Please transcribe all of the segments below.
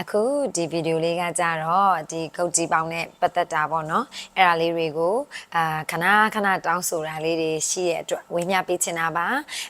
အခုဒီဗီဒီယိုလေးကကြတော့ဒီကုတ်ကြီးပေါင်းနဲ့ပတ်သက်တာပေါ့နော်အဲ့ဒါလေးတွေကိုအာခဏခဏတောင်းဆိုတာလေးတွေရှိရဲ့အတွက်ဝေမျှပေးချင်တာပါ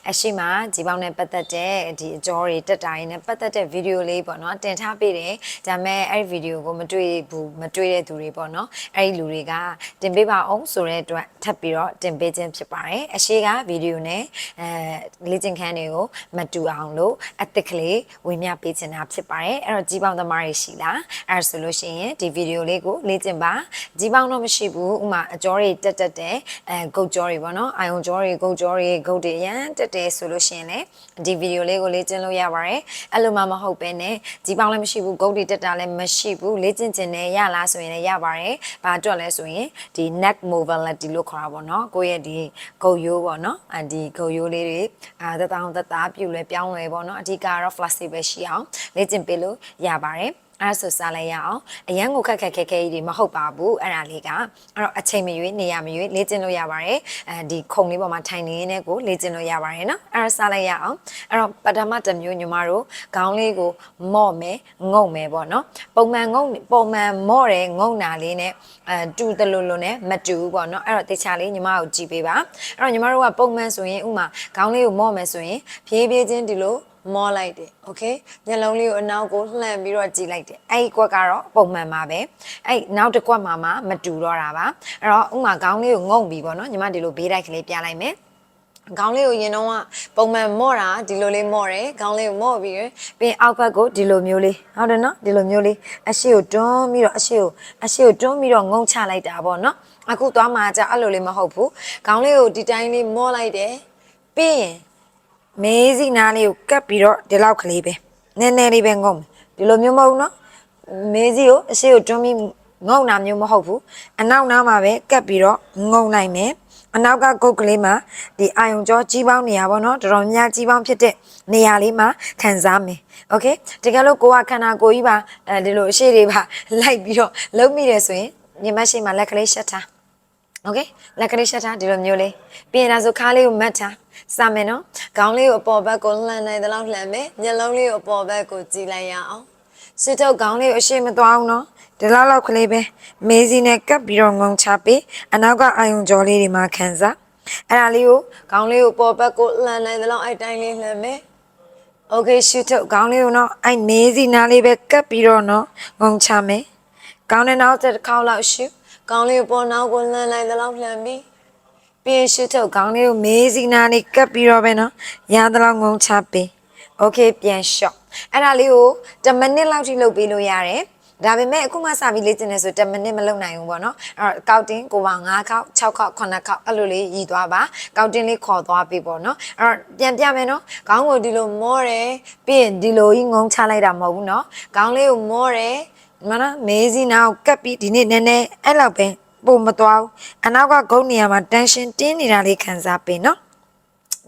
အရှိမကြီးပေါင်းနဲ့ပတ်သက်တဲ့ဒီအကြောတွေတက်တာတွေနဲ့ပတ်သက်တဲ့ဗီဒီယိုလေးပေါ့နော်တင်ထားပေးတယ်ဒါပေမဲ့အဲ့ဒီဗီဒီယိုကိုမတွေ့ဘူးမတွေ့တဲ့သူတွေပေါ့နော်အဲ့ဒီလူတွေကတင်ပေးပါအောင်ဆိုတဲ့အတွက်ထပ်ပြီးတော့တင်ပေးခြင်းဖြစ်ပါတယ်အရှိကဗီဒီယိုနဲ့အဲလေ့ကျင့်ခန်းတွေကိုမတူအောင်လို့အသစ်ကလေးဝေမျှပေးချင်တာဖြစ်ပါတယ်အဲ့တော့ကြီးပေါင်းသမားတွေရှိလားအဲ့ဒါဆိုလို့ရှိရင်ဒီဗီဒီယိုလေးကိုလေ့ကျင့်ပါကြီးပေါင်းတော့မရှိဘူးဥမာအကြောတွေတက်တက်တဲ့အဲဂုတ်ကြောတွေပေါ့နော်အာယုံကြောတွေဂုတ်ကြောတွေဂုတ်တွေရန်တက်တယ်ဆိုလို့ရှိရင်လည်းဒီဗီဒီယိုလေးကိုလေ့ကျင့်လို့ရပါတယ်အဲ့လိုမှမဟုတ်ပဲနဲ့ကြီးပေါင်းလည်းမရှိဘူးဂုတ်တွေတက်တာလည်းမရှိဘူးလေ့ကျင့်ခြင်းနဲ့ရလားဆိုရင်လည်းရပါတယ်ဘာအတွက်လဲဆိုရင်ဒီ neck mobility လို့ခေါ်တာပေါ့နော်ကိုယ့်ရဲ့ဒီဂုတ်ရိုးပေါ့နော်အဒီဂုတ်ရိုးလေးတွေအာတတောင်တသားပြုတ်လဲပြောင်းလဲပေါ့နော်အဓိကတော့ flexible ရှိအောင်လေ့ကျင့်ပေးလို့ရပါတယ်အဲ့ဒါဆိုစားလိုက်ရအောင်အရန်ကိုခက်ခက်ခဲခဲကြီးတွေမဟုတ်ပါဘူးအဲ့ဒါလေးကအဲ့တော့အချိန်မရွေးနေရမရွေးလေ့ကျင့်လို့ရပါတယ်အဲဒီခုံလေးပေါ်မှာထိုင်နေနေကိုလေ့ကျင့်လို့ရပါတယ်နော်အဲ့ဒါစားလိုက်ရအောင်အဲ့တော့ပထမတစ်မျိုးညီမတို့ခေါင်းလေးကိုမော့မယ်ငုံမယ်ပေါ့နော်ပုံမှန်ငုံပုံမှန်မော့တယ်ငုံတာလေးနဲ့အဲတူတလူလူနဲ့မတူဘူးပေါ့နော်အဲ့တော့တေချာလေးညီမကိုကြည့်ပေးပါအဲ့တော့ညီမတို့ကပုံမှန်ဆိုရင်ဥမာခေါင်းလေးကိုမော့မယ်ဆိုရင်ဖြည်းဖြည်းချင်းဒီလို မောလိုက်တယ်โอเคမျက်လုံးလေးကိုအနောက်ကိုလှန်ပြီးတော့ကြည့်လိုက်တယ်အဲ့ဒီကွက်ကတော့ပုံမှန်ပါပဲအဲ့နောက်တစ်ကွက်မှာမှမတူတော့တာပါအဲ့တော့ဥမာခေါင်းလေးကိုငုံပြီးပေါ့နော်ညီမဒီလိုဘေးတိုက်ကလေးပြလိုက်မယ်ခေါင်းလေးကိုရင်တော့ကပုံမှန်မော့တာဒီလိုလေးမော့တယ်ခေါင်းလေးကိုမော့ပြီးရယ်ပြီးရင်အောက်ဘက်ကိုဒီလိုမျိုးလေးဟုတ်တယ်နော်ဒီလိုမျိုးလေးအရှိကိုတွန်းပြီးတော့အရှိကိုအရှိကိုတွန်းပြီးတော့ငုံချလိုက်တာပေါ့နော်အခုသွားမှာじゃအဲ့လိုလေးမဟုတ်ဘူးခေါင်းလေးကိုဒီတိုင်းလေးမော့လိုက်တယ်ပြီးရင် မေးစီနားလေးကိုကပ်ပြီးတော့ဒီလောက်ကလေးပဲနည်းနည်းလေးပဲငုံမယ်ဒီလိုမျိုးမဟုတ်နော်မေးစီကိုအရှိကိုတွန်းပြီးငုံတာမျိုးမဟုတ်ဘူးအနောက်နားမှာပဲကပ်ပြီးတော့ငုံနိုင်မယ်အနောက်ကဂုတ်ကလေးမှာဒီအာယုံကြောကြီးပေါင်းနေရပါတော့တော်တော်များကြီးပေါင်းဖြစ်တဲ့နေရာလေးမှာခံစားမယ်โอเคတကယ်လို့ကိုကခန္ဓာကိုယ်ကြီးပါအဲဒီလိုအရှိတွေပါလိုက်ပြီးတော့လုံးမိတယ်ဆိုရင်ညီမရှိမှာလက်ကလေးရှက်ထား โอเคလက်ကလေးရှက်ထားဒီလိုမျိုးလေးပြင်လာဆိုခါးလေးကိုမတ်ထား စမယ်နော်ခေါင်းလေးကိုအပေါ်ဘက်ကိုလှန်နိုင်သလောက်လှန်မယ်မျက်လုံးလေးကိုအပေါ်ဘက်ကိုကြည့်လိုက်ရအောင်စစ်ထုတ်ခေါင်းလေးကိုအရှိမသွားအောင်နော်ဒီလောက်လောက်ကလေးပဲမေးစီနဲ့ကပ်ပြီးတော့ငုံချပေးအနောက်ကအာယုံကြောလေးတွေမှာခံစားအဲ့ဒါလေးကိုခေါင်းလေးကိုပေါ်ဘက်ကိုလှန်နိုင်သလောက်အဲ့တိုင်းလေးလှန်မယ် โอเคရှူထုတ်ခေါင်းလေးကိုနော်အဲ့မေးစီနားလေးပဲကပ်ပြီးတော့နော်ငုံချမယ်ခေါင်းနဲ့နောက်တစ်ခေါက်လောက်ရှူခေါင်းလေးကိုပေါ်နောက်ကိုလှန်နိုင်သလောက်လှန်ပြီး ပြီးရှုထုတ်ခေါင်းလေးကိုမေးစီနာလေးကပ်ပြီးတော့ပဲနော်ရသလောက်ငုံချပေးโอเคပြန်လျှော့အဲ့ဒါလေးကို10မိနစ်လောက်ထိလုပ်ပေးလို့ရတယ်ဒါပေမဲ့အခုမှစပြီးလေ့ကျင့်နေဆို10မိနစ်မလုပ်နိုင်ဘူးပေါ့နော်အဲ့တော့ကောက်တင်ကိုပါ9ခေါက်6ခေါက်9ခေါက်အဲ့လိုလေးရည်သွားပါကောက်တင်လေးခေါ်သွားပြီပေါ့နော်အဲ့တော့ပြန်ပြမယ်နော်ခေါင်းကိုဒီလိုမောတယ်ပြီးရင်ဒီလိုကြီးငုံချလိုက်တာမဟုတ်ဘူးနော်ခေါင်းလေးကိုမောတယ်မနော်မေးစီနာကိုကပ်ပြီးဒီနေ့နည်းနည်းအဲ့လောက်ပဲ ပုံမသွားဘူးအနောက်ကဂုတ်နေရာမှာတန်ရှင်တင်းနေတာလေးခံစားပေးနော်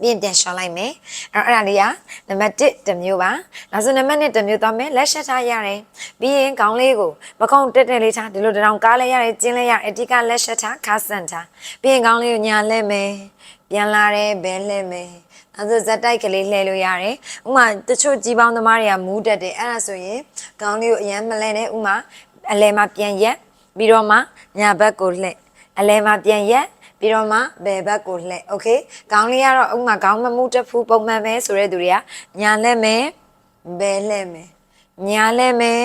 ပြင်ပြန်ရှောင်းလိုက်မယ်အဲ့တော့အဲ့ဒါလေးကနံပါတ်1တစ်မျိုးပါနောက်ဆုံးနံပါတ်2တစ်မျိုးသွားမယ်လက်ရှက်ထားရတယ်ပြီးရင်ခေါင်းလေးကိုပကုံးတက်တက်လေးထားဒီလိုတောင်ကားလဲရတယ်ကျင်းလဲရတယ်အဓိကလက်ရှက်ထားခါဆန်ထားပြီးရင်ခေါင်းလေးကိုညာလဲမယ်ပြန်လာတယ်ဘဲလဲမယ်အဲဆိုဇက်တိုက်ကလေးလှည့်လို့ရတယ်ဥမာတချို့ကြီးပေါင်းသမားတွေကမူးတက်တယ်အဲ့ဒါဆိုရင်ခေါင်းလေးကိုအရမ်းမလဲနဲ့ဥမာအလဲမှာပြန်ရက် ပြီးတော့မှညာဘက်ကိုလှည့်အလဲမှာပြန်ရက်ပြီးတော့မှဘယ်ဘက်ကိုလှည့်โอเคခေါင်းလေးကတော့ဥမာခေါင်းမမှုတက်ဘူးပုံမှန်ပဲဆိုတဲ့သူတွေကညာလဲမယ်ဘယ်လှည့်မယ်ညာလဲမယ်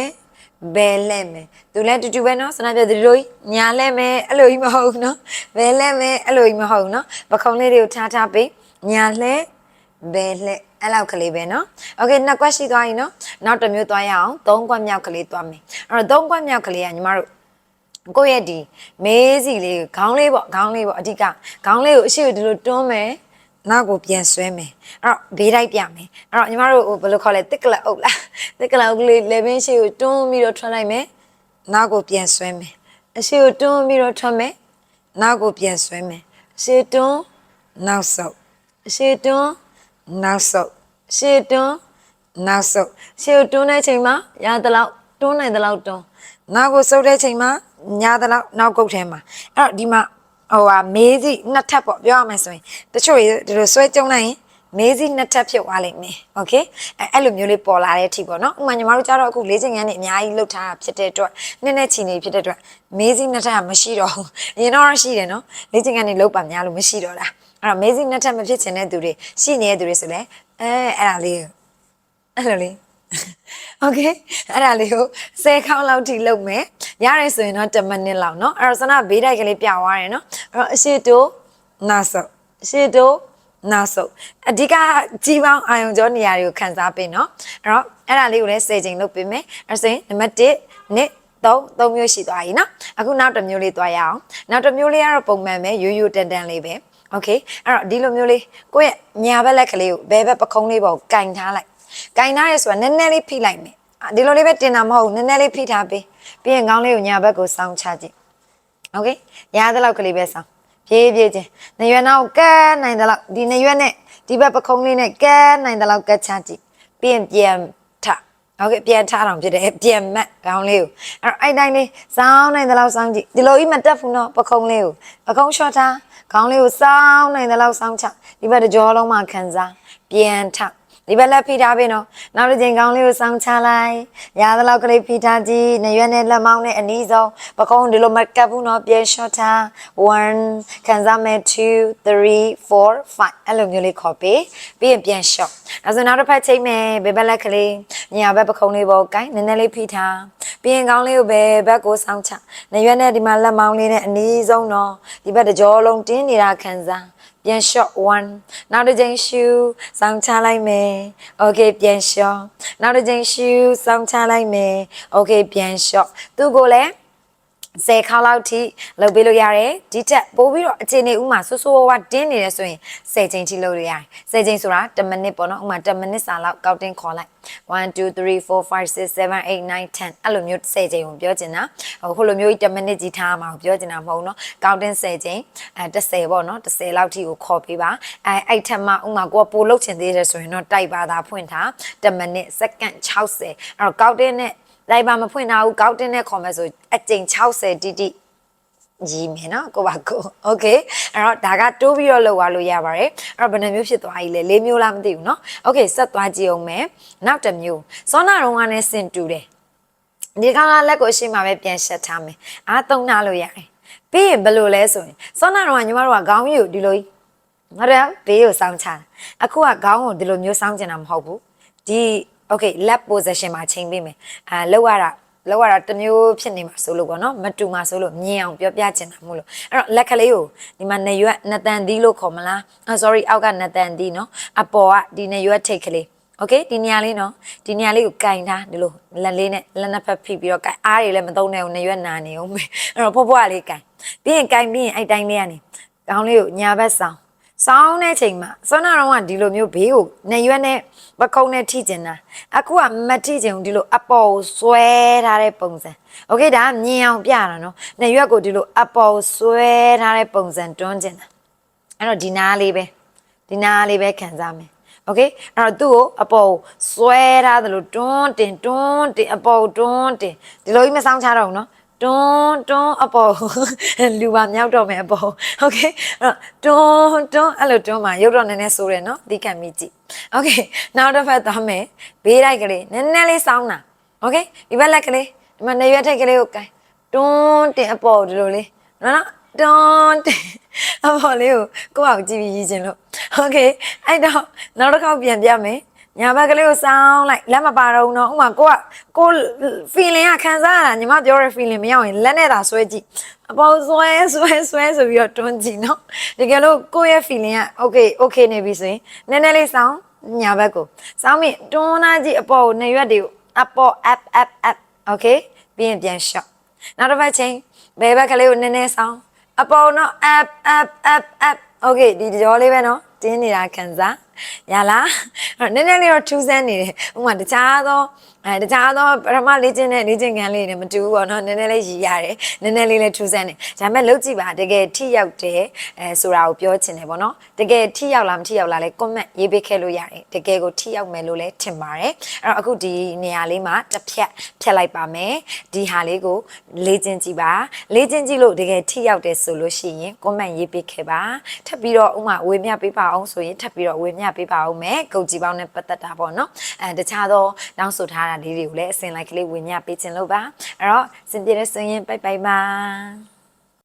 ဘယ်လဲမယ်သူလည်းတူတူပဲเนาะစနာပြဒီလိုကြီးညာလဲမယ်အဲ့လိုကြီးမဟုတ်ဘူးเนาะဘယ်လဲမယ်အဲ့လိုကြီးမဟုတ်ဘူးเนาะပခုံးလေးတွေကိုထားထားပေးညာလဲဘယ်လဲအဲ့လောက်ကလေးပဲเนาะโอเคနှစ်ကွက်ရှိသွားပြီเนาะနောက်တစ်မျိုးသွားရအောင်သုံးကွက်မြောက်ကလေးသွားမယ်အဲ့တော့သုံးကွက်မြောက်ကလေးကညီမတို့ ကိုယ့်ရဲ့ဒီမေးစီလေးကိုခေါင်းလေးပေါ့ခေါင်းလေးပေါ့အဓိကခေါင်းလေးကိုအရှိကိုဒီလိုတွန်းမယ်နောက်ကိုပြန်ဆွဲမယ်အဲ့တော့ဘေးတိုက်ပြမယ်အဲ့တော့ညီမတို့ဟိုဘယ်လိုခေါ်လဲတစ်ကလပ်အုပ်လားတစ်ကလပ်အုပ်လေးလေဘင်းရှိကိုတွန်းပြီးတော့ထွက်လိုက်မယ်နောက်ကိုပြန်ဆွဲမယ်အရှိကိုတွန်းပြီးတော့ထွက်မယ်နောက်ကိုပြန်ဆွဲမယ်အရှိတွန်းနောက်ဆုပ်အရှိတွန်းနောက်ဆုပ်အရှိတွန်းနောက်ဆုပ်အရှိကိုတွန်းတဲ့ချိန်မှာရသလောက်တွန်းနိုင်သလောက်တွန်း နောက်ကိုစုပ်တဲ့ချိန်မှာညာသလောက်နောက်ကုတ်ထဲမှာအဲ့တော့ဒီမှာဟိုဟာမေးစီနှစ်ထပ်ပေါ့ပြောရမယ်ဆိုရင်တချို့တွေဒီလိုဆွဲကြုံလိုက်ရင် မေးစီနှစ်ထပ်ဖြစ်သွားလိမ့်မယ်โอเคအဲအဲ့လိုမျိုးလေးပေါ်လာတဲ့အထိပေါ့နော်ဥပမာညီမတို့ကြတော့အခုလေးချိန်ငန်းနေအများကြီးလှုပ်ထားတာဖြစ်တဲ့အတွက်နည်းနည်းချီနေဖြစ်တဲ့အတွက်မေးစီနှစ်ထပ်ကမရှိတော့ဘူးအရင်တော့ရှိတယ်နော်လေးချိန်ငန်းနေလှုပ်ပါများလို့မရှိတော့တာအဲ့တော့မေးစီနှစ်ထပ်မဖြစ်ချင်တဲ့သူတွေရှိနေတဲ့သူတွေဆိုလဲအဲအဲ့ဒါလေးအဲ့လိုလေး โอเคအဲ့ဒါလေးကို10ခေါက်လောက်ထိလုပ်မယ်ရရဲဆိုရင်တော့10မိနစ်လောက်เนาะအဲ့တော့စနဘေးတိုက်ကလေးပြသွားတယ်เนาะအဲ့တော့အရှိတိုးနာဆုပ်အရှိတိုးနာဆုပ်အဓိကကြီးပေါင်းအာယုံကြောနေရာတွေကိုခန်းစားပေးเนาะအဲ့တော့အဲ့ဒါလေးကိုလည်း10ချိန်လုပ်ပေးမယ်အဲ့ဒါဆိုရင်နံပါတ်1နှစ်သုံးသုံးမျိုးရှိသွားပြီเนาะအခုနောက်တစ်မျိုးလေးသွားရအောင်နောက်တစ်မျိုးလေးကတော့ပုံမှန်ပဲရိုးရိုးတန်တန်လေးပဲโอเคအဲ့တော့ဒီလိုမျိုးလေးကိုယ့်ရဲ့ညာဘက်လက်ကလေးကိုဘဲဘက်ပခုံးလေးပေါ်ကင်ထားလိုက် ကင်ထားရဲဆိုတာနည်းနည်းလေးဖိလိုက်မယ်အာဒီလိုလေးပဲတင်တာမဟုတ်ဘူးနည်းနည်းလေးဖိထားပေးပြီးရင်ခေါင်းလေးကိုညာဘက်ကိုစောင်းချကြည့်โอเคရသလောက်ကလေးပဲစောင်းဖြည်းဖြည်းချင်းနရွက်နောက်ကဲနိုင်သလောက်ဒီနရွက်နဲ့ဒီဘက်ပခုံးလေးနဲ့ကဲနိုင်သလောက်ကဲချကြည့်ပြီးရင်ပြန်ထโอเคပြန်ထအောင်ဖြစ်တယ်ပြန်မက်ခေါင်းလေးကိုအဲ့တော့အဲ့တိုင်းလေးစောင်းနိုင်သလောက်စောင်းကြည့်ဒီလိုကြီးမတက်ဘူးနော်ပခုံးလေးကိုပခုံးရှော့ထားခေါင်းလေးကိုစောင်းနိုင်သလောက်စောင်းချဒီဘက်တစ်ကြောလုံးမှာခံစားပြန်ထ ဒီဘက်လက်ဖိထားပြီနော်နောက်တစ်ချိန်ကောင်းလေးကိုစောင်းချလိုက်ရသလောက်ကလေးဖိထားကြည့်နရွက်နဲ့လက်မောင်းနဲ့အနီးဆုံးပကုံးဒီလိုမကပ်ဘူးနော်ပြန် short ထား1ခံစားမယ်2 3 4 5အဲ့လိုမျိုးလေးခေါ်ပေးပြီးရင်ပြန် short နောက်ဆိုနောက်တစ်ဖက်ချိန်မယ်ဘယ်ဘက်လက်ကလေးညာဘက်ပကုံးလေးပေါ်ကိုင်းနည်းနည်းလေးဖိထားပြီးရင်ကောင်းလေးကိုဘယ်ဘက်ကိုစောင်းချနရွက်နဲ့ဒီမှာလက်မောင်းလေးနဲ့အနီးဆုံးနော်ဒီဘက်တစ်ကြောလုံးတင်းနေတာခံစား ပြန် shot 1နောက်တစ်ချိန် shoe စောင်းချလိုက်မယ် okay ပြန် shot နောက်တစ်ချိန် shoe စောင်းချလိုက်မယ် okay ပြန် shot သူကိုလည်း 10ခါလောက်ထိလုပ်ပေးလို့ရတယ်ဒီတက်ပို့ပြီးတော့အခြေအနေဥမာဆူဆူဝါးဝါတင်းနေတယ်ဆိုရင်10ချိန်ထိလုပ်လို့ရတယ်10ချိန်ဆိုတာ10မိနစ်ပေါ့နော်ဥမာ10မိနစ်စာလောက်ကောက်တင်ခေါ်လိုက်1 2 3 4 5 6 7 8 9 10အဲ့လိုမျိုး10ချိန်ကိုပြောချင်တာဟိုခုလိုမျိုး10မိနစ်ကြီးထားမှာကိုပြောချင်တာမဟုတ်နော်ကောက်တင်10ချိန်အဲ10ပေါ့နော်10လောက်ထိကိုခေါ်ပေးပါအဲအဲ့ထက်မှဥမာကိုကပို့လုပ်ချင်သေးတယ်ဆိုရင်တော့တိုက်ပါသာဖွင့်ထား10မိနစ်စက္ကန့်60အဲ့တော့ကောက်တင်နဲ့ လိုက်ပါမဖွင့်တာဘူးကောက်တင်နဲ့ခေါ်မယ်ဆိုအချိန်60တိတိကြီးမယ်နော်ကိုပါကိုโอเคအဲ့တော့ဒါကတိုးပြီးတော့လောက်သွားလို့ရပါတယ်အဲ့တော့ဘယ်နှမျိုးဖြစ်သွားပြီလဲ၄မျိုးလားမသိဘူးเนาะโอเคဆက်သွားကြည့်အောင်မယ်နောက်တစ်မျိုးစောနာရုံကနဲ့စင်တူတယ်ဒီကောင်ကလက်ကိုရှိမှပဲပြန်ရှက်ထားမယ်အားသုံးထားလို့ရတယ်ပြီးရင်ဘယ်လိုလဲဆိုရင်စောနာရုံကညီမတို့ကခေါင်းကြီးကိုဒီလိုကြီးငါတို့ကဘေးကိုစောင်းချတာအခုကခေါင်းကိုဒီလိုမျိုးစောင်းကျင်တာမဟုတ်ဘူးဒီ okay lap position မှာချိန်ပေးမယ်အာလောက်ရတာလောက်ရတာတစ်မျိုးဖြစ်နေမှာဆိုလို့ပေါ့နော်မတူမှာဆိုလို့မြင်အောင်ပြောပြချင်တာမို့လို့အဲ့တော့လက်ကလေးကိုဒီမှာနေရွက်နတန်သီးလို့ခေါ်မလားအာ sorry အောက်ကနတန်သီးနော်အပေါ်ကဒီနေရွက်ထိတ်ကလေး okay ဒီနေရာလေးနော်ဒီနေရာလေးကိုကင်ထားဒီလိုလက်လေးနဲ့လက်နှစ်ဖက်ဖိပြီးတော့ကင်အားတွေလည်းမသုံးနဲ့ဘူးနေရွက်နာနေအောင်ပဲအဲ့တော့ဖွားဖွားလေးကင်ပြီးရင်ကင်ပြီးရင်အဲ့တိုင်းလေးကနေကောင်းလေးကိုညာဘက်ဆောင် စောင်းတဲ့ချိန်မှာစောနာတော့ကဒီလိုမျိုးဘေးကိုနေရွက်နဲ့ပကုံးနဲ့ထိကျင်တာအခုကမထိကျင်ဘူးဒီလိုအပေါ်ကိုဆွဲထားတဲ့ပုံစံโอเคဒါကမြင်အောင်ပြတာနော်နေရွက်ကိုဒီလိုအပေါ်ကိုဆွဲထားတဲ့ပုံစံတွန်းကျင်တာအဲ့တော့ဒီနားလေးပဲဒီနားလေးပဲခံစားမယ်โอเคအဲ့တော့သူ့ကိုအပေါ်ကိုဆွဲထားသလိုတွန်းတင်တွန်းတင်အပေါ်ကိုတွန်းတင်ဒီလိုကြီးမဆောင်ချတော့ဘူးနော် တွန်းတွန်းအပေါ်လူပါမြောက်တော့မယ်အပေါ်โอเคအဲ့တော့တွန်းတွန်းအဲ့လိုတွန်းမှာရုပ်တော့နည်းနည်းဆိုးတယ်နော်ဒီခံမိကြည့်โอเคနောက်တစ်ဖက်သွားမယ်ဘေးတိုက်ကလေးနည်းနည်းလေးစောင်းတာโอเคဒီဘက်လက်ကလေးဒီမှာနေရွက်ထိတ်ကလေးကိုကိုင်တွန်းတင်အပေါ်ဒီလိုလေးနော်နော်တွန်းတင်အပေါ်လေးကိုကိုယ့်အောင်ကြည့်ပြီးရည်ချင်လို့โอเคအဲ့တော့နောက်တစ်ခေါက်ပြန်ပြမယ် ညာဘက်ကလေးကိုစောင်းလိုက်လက်မပါတော့ဘူးနော်ဥမာကိုကကို feeling ကခံစားရတာညီမပြောတဲ့ feeling မရောက်ရင်လက်နဲ့သာဆွဲကြည့်အပေါ်ဆွဲဆွဲဆွဲဆိုပြီးတော့တွန်းကြည့်နော်တကယ်လို့ကိုယ့်ရဲ့ feeling က okay okay နေပြီဆိုရင်နည်းနည်းလေးစောင်းညာဘက်ကိုစောင်းပြီးတွန်းလာကြည့်အပေါ်ကိုနေရွက်တွေကိုအပေါ် up up up okay ပြီးရင်ပြန် shot နောက်တစ်ဖက်ချင်းဘယ်ဘက်ကလေးကိုနည်းနည်းစောင်းအပေါ်တော့ up up up up okay ဒီကြောလေးပဲနော်တင်းနေတာခံစား ရလားအဲ့တော့နည်းနည်းလေးတော့ထူးဆန်းနေတယ်ဥပမာတခြားသောအဲတခြားသောပထမလေ့ကျင့်တဲ့လေ့ကျင့်ခန်းလေးတွေနဲ့မတူဘူးပေါ့နော်နည်းနည်းလေးရည်ရတယ်နည်းနည်းလေးလည်းထူးဆန်းတယ်ဒါပေမဲ့လုပ်ကြည့်ပါတကယ်ထိရောက်တယ်အဲဆိုတာကိုပြောချင်တယ်ပေါ့နော်တကယ်ထိရောက်လားမထိရောက်လားလဲ comment ရေးပေးခဲ့လို့ရတယ်တကယ်ကိုထိရောက်မယ်လို့လည်းထင်ပါတယ်အဲ့တော့အခုဒီနေရာလေးမှာတစ်ဖြတ်ဖြတ်လိုက်ပါမယ်ဒီဟာလေးကိုလေ့ကျင့်ကြည့်ပါလေ့ကျင့်ကြည့်လို့တကယ်ထိရောက်တယ်ဆိုလို့ရှိရင် comment ရေးပေးခဲ့ပါထပ်ပြီးတော့ဥမာဝေမျှပေးပါအောင်ဆိုရင်ထပ်ပြီးတော့ဝေမျှပေးပါဦးမယ်ကုတ်ကြီးပေါင်းနဲ့ပတ်သက်တာပေါ့နော်အဲတခြားသောတောင်းဆိုထားတာလေးတွေကိုလည်းအစင်လိုက်ကလေးဝင်ညပေးခြင်းလို့ပါအဲ့တော့စင်ပြေတဲ့ဆိုရင်ပိုက်ပိုက်ပါ